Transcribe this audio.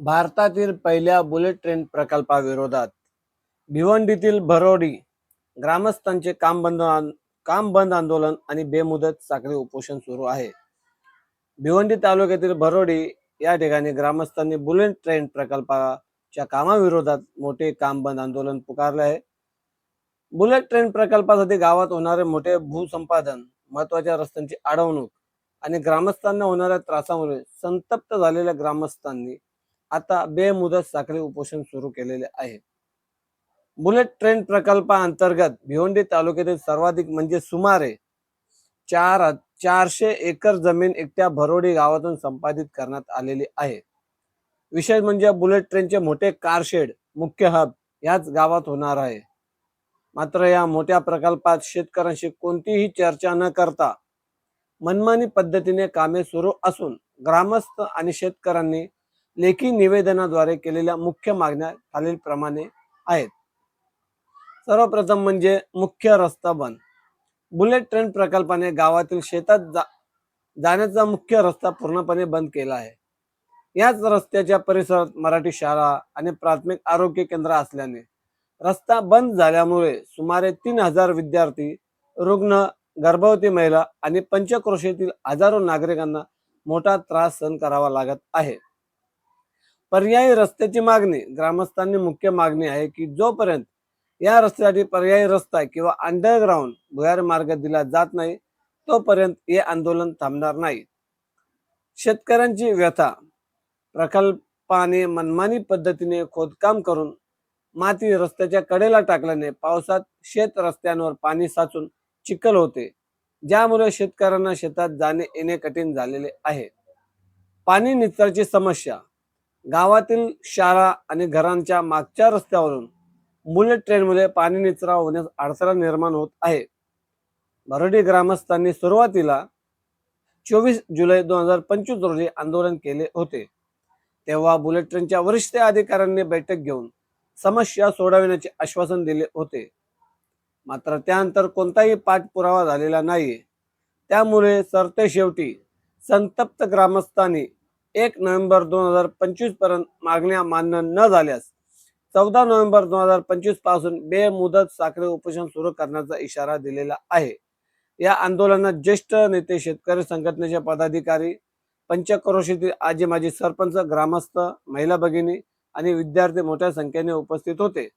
भारतातील पहिल्या bullet train प्रकल्पाविरोधात भिवंडीतील भरोडी ग्रामस्थांचे काम बंद काम बंद आंदोलन आणि बेमुदत साखळी उपोषण सुरू आहे. भिवंडी तालुक्यातील भरोडी या ठिकाणी ग्रामस्थांनी बुलेट ट्रेन प्रकल्पाच्या कामाविरोधात मोठे काम बंद आंदोलन पुकारले आहे. बुलेट ट्रेन प्रकल्पासाठी गावात होणारे मोठे भूसंपादन महत्त्वाच्या रस्त्यांची अडवणूक आणि ग्रामस्थांना होणाऱ्या त्रासामुळे संतप्त झालेल्या ग्रामस्थांनी आता बेमुदत साखळी उपोषण सुरू केलेले आहे. बुलेट ट्रेन प्रकल्पाअंतर्गत भिवंडी तालुक्यातील सर्वाधिक म्हणजे सुमारे चार चारशे एकर जमीन एकट्या भरोडी गावातून संपादित करण्यात आलेली आहे. विशेष म्हणजे बुलेट ट्रेनचे मोठे कारशेड मुख्य हब याच गावात होणार आहे. मात्र या मोठ्या प्रकल्पात शेतकऱ्यांशी कोणतीही चर्चा न करता मनमानी पद्धतीने कामे सुरू असून ग्रामस्थ आणि शेतकऱ्यांनी लेखी निवेदनाद्वारे केलेल्या मुख्य मागण्या खालीलप्रमाणे आहेत. सर्वप्रथम म्हणजे मुख्य रस्ता बंद. बुलेट ट्रेन प्रकल्पाने गावातील शेतात जा जाण्याचा मुख्य रस्ता पूर्णपणे बंद केला आहे. याच रस्त्याच्या परिसरात मराठी शाळा आणि प्राथमिक आरोग्य केंद्र असल्याने रस्ता बंद झाल्यामुळे सुमारे तीन हजार विद्यार्थी रुग्ण गर्भवती महिला आणि पंचक्रोशीतील हजारो नागरिकांना मोठा त्रास सहन करावा लागत आहे. पर्यायी रस्त्याची मागणी ग्रामस्थांनी मुख्य मागणी आहे की जोपर्यंत या रस्त्यासाठी पर्यायी रस्ता किंवा अंडरग्राऊंड भुयार मार्ग दिला जात नाही तोपर्यंत हे आंदोलन थांबणार नाही. शेतकऱ्यांची व्यथा प्रकल्पाने मनमानी पद्धतीने खोदकाम करून माती रस्त्याच्या कडेला टाकल्याने पावसात शेत रस्त्यांवर पाणी साचून चिखल होते ज्यामुळे शेतकऱ्यांना शेतात जाणे येणे कठीण झालेले आहे. पाणी निचराची समस्या गावातील शाळा आणि घरांच्या मागच्या रस्त्यावरून बुलेट ट्रेनमध्ये पाणी निचरा होण्यास अडथळा निर्माण होत आहे. भरडी ग्रामस्थांनी सुरुवातीला चोवीस जुलै दोन हजार पंचवीस रोजी आंदोलन केले होते. तेव्हा बुलेट ट्रेनच्या वरिष्ठ अधिकाऱ्यांनी बैठक घेऊन समस्या सोडविण्याचे आश्वासन दिले होते. मात्र त्यानंतर कोणताही पाठपुरावा झालेला नाही त्यामुळे सरते शेवटी संतप्त ग्रामस्थांनी एक नोव्हेंबर दोन हजार पंचवीसपर्यंत मागण्या मान्य न झाल्यास चौदा नोव्हेंबर दोन हजार पंचवीसपासून बेमुदत साखरे उपोषण सुरू करण्याचा इशारा दिलेला आहे. या आंदोलनात ज्येष्ठ नेते शेतकरी संघटनेचे पदाधिकारी पंचक्रोशीतील आजी माजी सरपंच ग्रामस्थ महिला भगिनी आणि विद्यार्थी मोठ्या संख्येने उपस्थित होते.